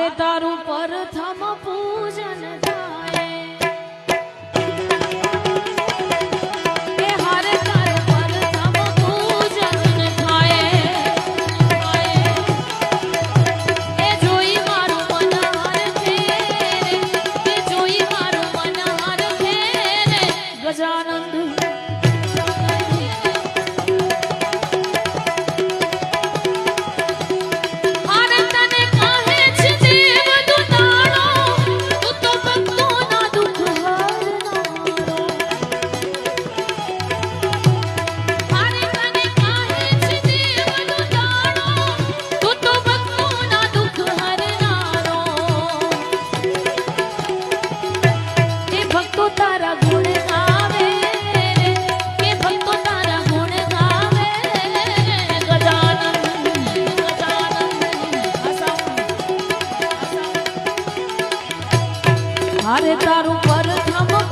તારું પ્રથમ પૂજન થાય. તારે તારું પર